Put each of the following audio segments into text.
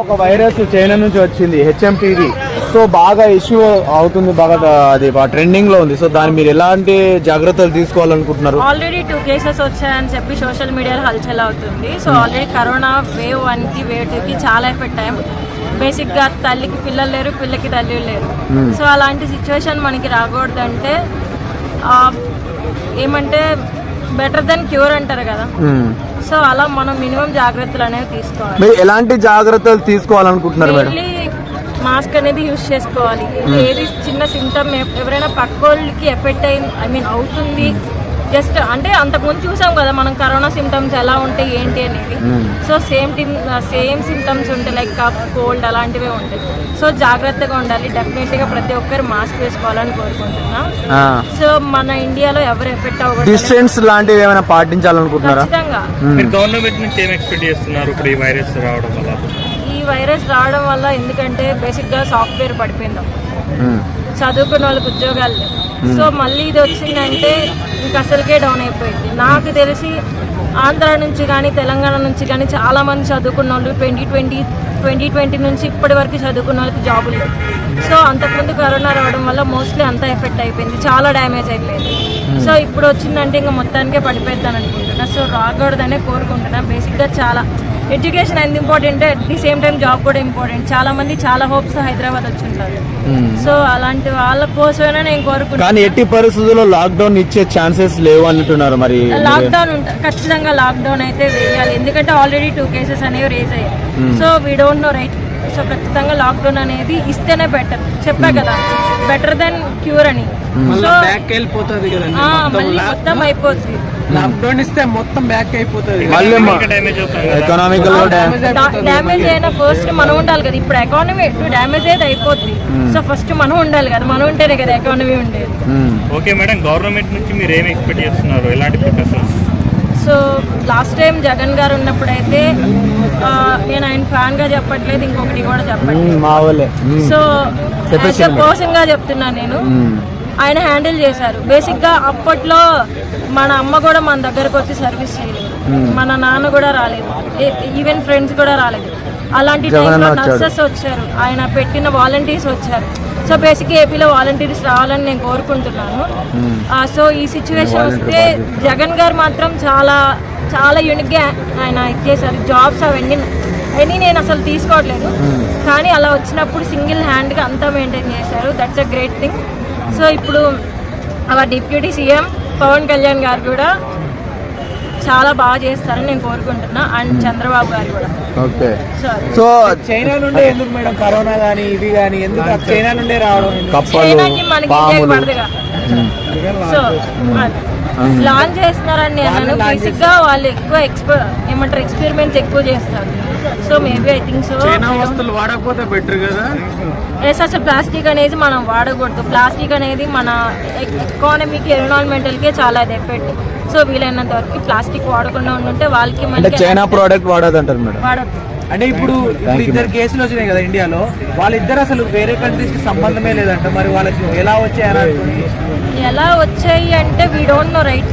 ఒక virus China నుంచి వచ్చింది హెచ్ఎంటీవీ సో బాగా ఇష్యూ అవుతుంది బాగా అది ట్రెండింగ్లో ఉంది. సో దాన్ని మీరు ఎలాంటి జాగ్రత్తలు తీసుకోవాలనుకుంటున్నారు? ఆల్రెడీ టూ కేసెస్ వచ్చాయని చెప్పి సోషల్ మీడియాలో హల్చల్ అవుతుంది. సో ఆల్రెడీ కరోనా వేవ్ వన్కి వేవ్ టూ కి చాలా ఎఫెక్ట్ అయ్యాం. బేసిక్గా తల్లికి పిల్లలు లేరు పిల్లకి తల్లి లేరు. సో అలాంటి సిచ్యువేషన్ మనకి రాకూడదంటే ఏమంటే బెటర్ దెన్ క్యూర్ అంటారు కదా. సో అలా మనం మినిమం జాగ్రత్తలు అనేవి తీసుకోవాలి. మీరు ఎలాంటి జాగ్రత్తలు తీసుకోవాలనుకుంటున్నారు మేడం? మాస్క్ అనేది యూజ్ చేసుకోవాలి. ఏది చిన్న సిమ్టమ్ ఎవరైనా పక్కోళ్ళకి ఎఫెక్ట్ అయింది ఐ మీన్ అవుతుంది జస్ట్ అంటే అంతకుముందు చూసాం కదా మనం కరోనా సిమ్టమ్స్ ఎలా ఉంటాయి ఏంటి అనేది. So same time same symptoms ఉంటాయి లైక్ కఫ్ కోల్డ్ అలాంటివే ఉంటాయి. సో జాగ్రత్తగా ఉండాలి. డెఫినెట్గా ప్రతి ఒక్కరు మాస్క్ వేసుకోవాలని కోరుకుంటున్నా. సో మన ఇండియాలో ఎవరు ఎఫెక్ట్ అవ్వకూడదు. డిస్టెన్స్ లాంటివి ఏమైనా పాటించాలనుకుంటున్నారా? గవర్నమెంట్ నుంచి ఏం ఎక్స్పెక్ట్ చేస్తున్నారు ఇప్పుడు ఈ వైరస్ రావడం వల్ల? ఈ వైరస్ రావడం వల్ల ఎందుకంటే బేసిక్గా సాఫ్ట్వేర్ పడిపోయింది. చదువుకున్న వాళ్ళకి ఉద్యోగాలు లేవు. సో మళ్ళీ ఇది వచ్చిందంటే ఇంక అసలుకే డౌన్ అయిపోయింది. నాకు తెలిసి ఆంధ్ర నుంచి కానీ తెలంగాణ నుంచి కానీ చాలా మంది చదువుకున్న వాళ్ళు ట్వంటీ ట్వంటీ ట్వంటీ ట్వంటీ నుంచి ఇప్పటి వరకు చదువుకున్న వాళ్ళకి జాబులు లేవు సో అంతకుముందు కరోనా రావడం వల్ల మోస్ట్లీ అంతా ఎఫెక్ట్ అయిపోయింది. చాలా డ్యామేజ్ అయిపోయింది. సో ఇప్పుడు వచ్చిందంటే ఇంకా మొత్తానికే పడిపోతాను అనుకుంటున్నా. సో రాకూడదనే కోరుకుంటున్నా. బేసిక్గా చాలా ఎడ్యుకేషన్ ఎంత important at the same time job కూడా ఇంపార్టెంట్. చాలా మంది చాలా హోప్స్ హైదరాబాద్ వచ్చి ఉంటారు సో అలాంటి వాళ్ళ కోసమైనా నేను కోరుకుంటున్నాను కానీ ఎట్టి పరిస్థితుల్లో లాక్డౌన్ ఇచ్చే ఛాన్సెస్ లేవు అంటున్నారు మరి లాక్డౌన్ ఉంటా ఖచ్చితంగా లాక్డౌన్ అయితే వేయాలి. ఎందుకంటే ఆల్రెడీ టూ కేసెస్ అనేవి రేజ్ అయ్యాయి. So we don't know right so ఖచ్చితంగా లాక్డౌన్ అనేది ఇస్తేనే బెటర్ చెప్పా కదా బెటర్ దెన్ క్యూర్ అని. సో మళ్ళీ మొత్తం అయిపోతుంది లాక్డౌన్ ఇస్తే మొత్తం బ్యాక్ అయిపోతుంది. ఎకనామికల్ డ్యామేజ్ అయినా ఫస్ట్ మనం ఉండాలి కదా. ఇప్పుడు ఎకానమీ డ్యామేజ్ అయితే అయిపోతుంది సో ఫస్ట్ మనం ఉండాలి కదా. మనం ఉంటేనే కదా ఎకానమీ ఉండేది. ఓకే మేడం గవర్నమెంట్ నుంచి మీరు ఏం ఎక్స్పెక్ట్ చేస్తున్నారు? ఎలాంటి precautions so last time Jagan garu ఉన్నప్పుడైతే ఆ, నేను ఆయన ఫ్యాన్గా చెప్పట్లేదు ఇంకొకటి కూడా చెప్పట్లేదు. వాళ్ళే. మ్మ్. సో పర్సన్గా చెప్తున్నాను నేను. మ్మ్. ఆయన హ్యాండిల్ చేశారు. బేసిక్గా అప్పట్లో మన అమ్మ కూడా మన దగ్గరకు వచ్చి సర్వీస్ చేయలేదు. మన నాన్న కూడా రాలేదు. ఈవెన్ ఫ్రెండ్స్ కూడా రాలేదు. అలాంటి టైంలో. నర్సెస్ వచ్చారు. ఆయన పెట్టిన వాలంటీర్స్ వచ్చారు. సో బేసిక్ ఏపీలో వాలంటీర్స్ రావాలని నేను కోరుకుంటున్నాను. ఆ, సో ఈ సిచ్యువేషన్ వస్తే జగన్ గారు మాత్రం చాలా చాలా యూనిక్గా ఆయన ఇచ్చేసారు జాబ్స్ అవన్నీ అవన్నీ నేను అసలు తీసుకోవట్లేదు. కానీ అలా వచ్చినప్పుడు సింగిల్ హ్యాండ్గా అంతా మెయింటైన్ చేశారు. That's a great thing so ఇప్పుడు our deputy CM Pawan Kalyan garu కూడా చాలా బాగా చేస్తారని నేను కోరుకుంటున్నా అండ్ చంద్రబాబు గారు కూడా. ఓకే. సో చైనా నుండే ఎందుకు మేడం కరోనా గానీ ఇవి గానీ ఎందుకు చైనా నుండే రావడం? కప్పలు చైనాకి మనకి పడదుగా. సో లాంచ్ చేస్తున్నారని నేను అన్నాను బేసిక్గా వాళ్ళు ఎక్కువ ఎక్స్ప ఏమంటారు ఎక్స్పెరిమెంట్స్ ఎక్కువ చేస్తారు. So maybe I think so China వస్తువులు వాడకపోతే బెటర్ కదా? ఎస్ అసలు ప్లాస్టిక్ అనేది మనం వాడకూడదు. ప్లాస్టిక్ అనేది మన ఎకానమీకి ఎన్విరాన్మెంటల్కి చాలా అది ఎఫెక్ట్ సో వీలైనంత వరకు ప్లాస్టిక్ వాడకుండా ఉంటే వాళ్ళకి చైనా ప్రోడక్ట్ వాడదంటారు మేడం. వాడద్దు. అంటే ఇప్పుడు ఇప్పుడు ఇద్దరు కేసులు వచ్చినాయి కదా ఇండియాలో. వాళ్ళిద్దరు అసలు వేరే కంట్రీస్కి సంబంధమే లేదంట. మరి వాళ్ళకి ఎలా వచ్చాయని ఎలా వచ్చాయి అంటే వీ డోంట్ నో రైట్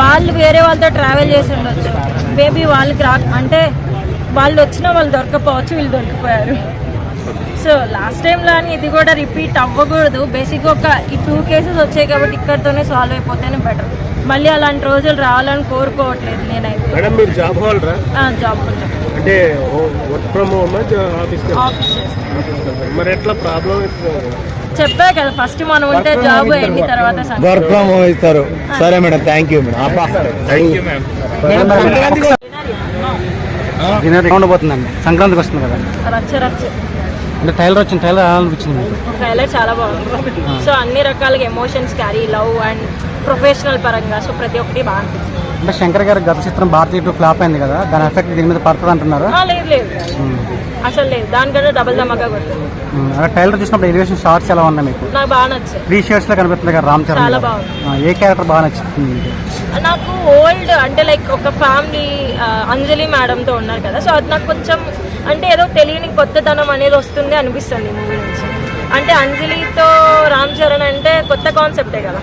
వాళ్ళు వేరే వాళ్ళతో ట్రావెల్ చేసి ఉండొచ్చు. మేబీ వాళ్ళకి రా అంటే వాళ్ళు వచ్చినా వాళ్ళు దొరకపోవచ్చు వీళ్ళు దొరికిపోయారు. సో లాస్ట్ టైం లాని ఇది కూడా రిపీట్ అవ్వకూడదు. బేసిక్గా ఒక ఈ టూ కేసెస్ వచ్చాయి కాబట్టి ఇక్కడితోనే సాల్వ్ అయిపోతేనే బెటర్ మళ్ళీ అలాంటి రోజులు రావాలని కోరుకోవట్లేదు నేనైతే. మేడం మీరు జాబ్ హోల్డరా జాబ్ ఉంటాను అంటే work from home office office మరి ఎట్లా ప్రాబ్లం చెప్పా కదా ఫస్ట్ మనం ఉంటే జాబ్ అయింది తర్వాత. వర్క్ ఫ్రమ్ హోమ్ ఇస్తారు. సరే మేడం థ్యాంక్ యూ మేడం. అబ్బా. థ్యాంక్ యూ మ్యామ్ ఉండబోతుందండి సంక్రాంతికి వస్తుంది కదా. అంటే టైలర్ వచ్చిన టైలర్ అనిపించింది ట్రైలర్ చాలా బాగుంది. సో అన్ని రకాలుగా emotions carry love and professional పరంగా సో ప్రతి ఒక్కటి బాగా అనిపిస్తుంది. అంటే శంకర్ గారి గత చిత్రం భారతీయ టూ ఫ్లాప్ అయింది కదా దాని ఎఫెక్ట్ దీని మీద పడుతుంది అంటున్నారు? లేదు లేదు. అసలు లేదు. దానికంటే డబుల్ ధమాకా కొడుతుంది. టైలర్ చూసినప్పుడు ఎలివేషన్ షార్ట్స్ ఎలా ఉన్నాయి మీకు? నాకు బాగా నచ్చాయి. త్రీ షేడ్స్లో కనిపిస్తుంది కదా రామ్ చరణ్ చాలా. బాగుంది. ఏ క్యారెక్టర్ బాగా నచ్చుతుంది మీకు? నాకు ఓల్డ్ అంటే లైక్ ఒక ఫ్యామిలీ అంజలి మేడంతో ఉన్నారు కదా సో అది నాకు కొంచెం అంటే ఏదో తెలియని కొత్తదనం అనేది వస్తుంది అనిపిస్తుంది మూవీ నుంచి. అంటే అంజలితో రామ్ చరణ్ అంటే కొత్త కాన్సెప్టే కదా.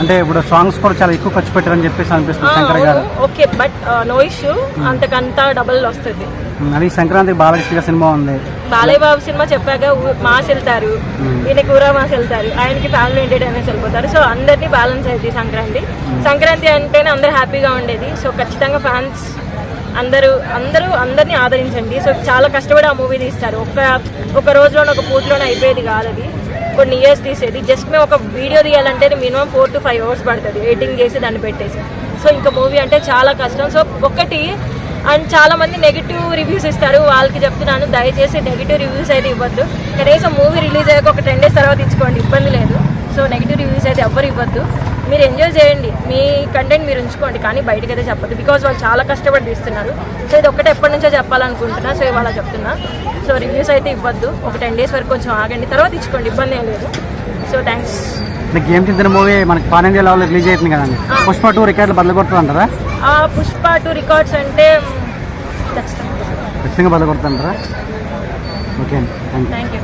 అంటే ఇప్పుడు సాంగ్స్ కూడా చాలా ఎక్కువ ఖర్చు పెట్టారని చెప్పేసి అనిపిస్తుంది Shankar garu. Okay but no issue. అంతకంతా double వస్తుంది. ఉమ్, అది సంక్రాంతికి బాలకృష్ణ సినిమా ఉంది. బాలయ్య బాబు సినిమా చెప్పాక మాస్ వెళ్తారు. ఈయన కూర మాస్ వెళ్తారు. ఆయనకి ఫ్యామిలీ ఎంటర్టైనర్స్ వెళ్ళిపోతారు. సో అందరినీ బ్యాలెన్స్ అయ్యింది సంక్రాంతి. సంక్రాంతి అంటేనే అందరు హ్యాపీగా ఉండేది. సో ఖచ్చితంగా ఫ్యాన్స్ అందరూ అందరూ అందరినీ ఆదరించండి. సో చాలా కష్టపడి ఆ మూవీ తీస్తారు. ఒక ఒక రోజులోనే ఒక పూటలోనే అయిపోయేది కాదు అది. కొన్ని ఇయర్స్ తీసేది. జస్ట్ మేము ఒక వీడియో తీయాలంటే minimum four to five hours పడుతుంది. ఎడిటింగ్ చేసి దాన్ని పెట్టేసి. సో ఇంకా మూవీ అంటే చాలా కష్టం. సో ఒకటి అండ్ చాలా మంది నెగిటివ్ రివ్యూస్ ఇస్తారు. వాళ్ళకి చెప్తున్నాను దయచేసి నెగిటివ్ రివ్యూస్ అయితే ఇవ్వద్దు. కనీసం మూవీ రిలీజ్ అయ్యాక ఒక టెన్ డేస్ తర్వాత ఇచ్చుకోండి. ఇబ్బంది లేదు. సో నెగిటివ్ రివ్యూస్ అయితే ఎవ్వరు ఇవ్వద్దు. మీరు ఎంజాయ్ చేయండి. మీ కంటెంట్ మీరు ఉంచుకోండి. కానీ బయటకు అయితే చెప్పద్దు. బికాజ్ వాళ్ళు చాలా కష్టపడి తీస్తున్నారు. సో ఇది ఒకటి ఎప్పటి నుంచో చెప్పాలనుకుంటున్నా. సో ఇవాళ చెప్తున్నా. సో రివ్యూస్ అయితే ఇవ్వద్దు. ఒక టెన్ డేస్ వరకు కొంచెం ఆగండి. తర్వాత ఇచ్చుకోండి. ఇబ్బంది ఏం లేదు. సో థ్యాంక్స్ గేమ్ చేసిన మూవీ మనకి పాన్ ఇండియా లెవెల్లో రిలీజ్ అవుతుంది కదండి. పుష్ప టూ రికార్డులు బదులు కొడుతుంటారా ఆ పుష్ప టూ రికార్డ్స్ అంటే ఖచ్చితంగా. బదులు కొడుతుంటారా ఓకే అండి. Thank you